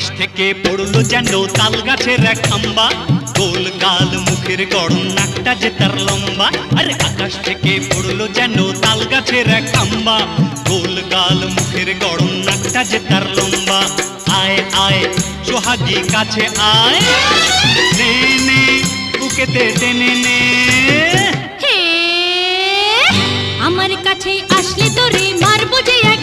আকাশ থেকে পড়ল যেন তাল গাছের এক খাম্বা গোল গাল মুখের গড়ন নাকটা যে তার লম্বা। আরে আকাশ থেকে পড়ল যেন তাল গাছের এক খাম্বা গোল গাল মুখের গড়ন নাকটা যে তার লম্বা। আয় আয়, সোহাগী কাছে আয়। নে নে, বুকেতে টেনে নে। আমার কাছে আসলে তোরে মারবো যে এক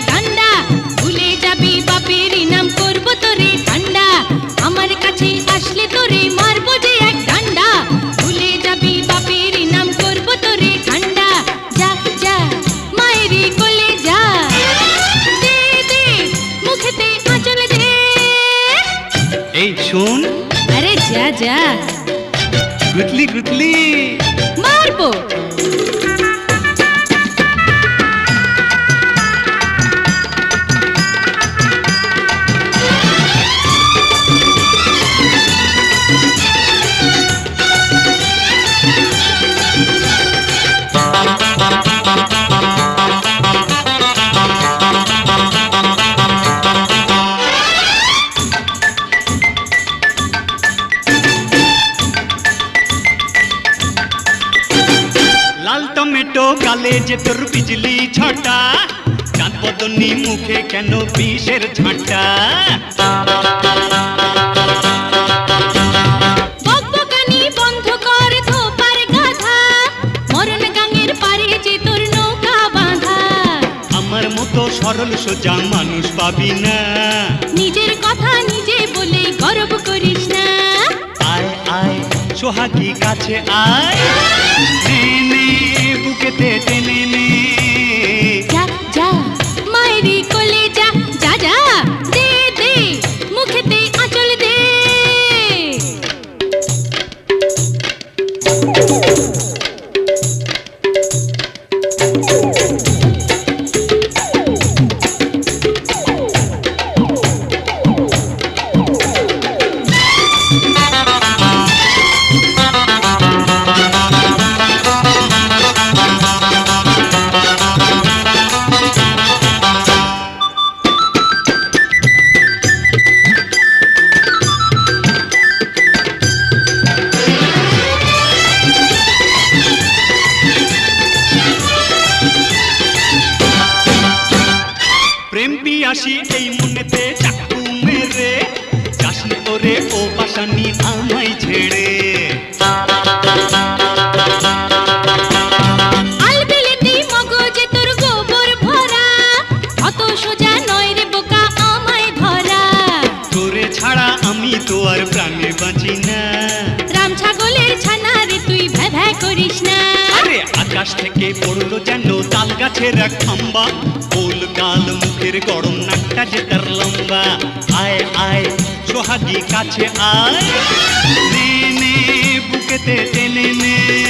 এই শোন আরে যা যা গুটলি গুটলি মারবো লাল টমেটো গালে যে তোর বিজলি ছটা চাঁদ বদনি মুখে কেন বিষের ঝাঁটা? মতো সরল সোজা মানুষ পাবি না। নিজের কথা নিজে বলে গর্ব করিস না। আয় আয় সোহাগী কাছে আয়। বুকেতে টেনে নে পিয়াসি এই মনেতে চাকু মেরে। যাসনি ওরে ও পাশানি আমায় ছেড়ে। ছাড়া আমি তো আর প্রাণে বাঁচি না। রাম ছাগলের ছানা রে তুই ভ্যা করিস না। আরে আকাশ থেকে পড়ল গাছের এক খাম্বা। গোল গাল মুখের গরম নাকটা যে তার লম্বা। আয় আয়, সোহাগী কাছে আয়। নে, বুকেতে টেনে নে।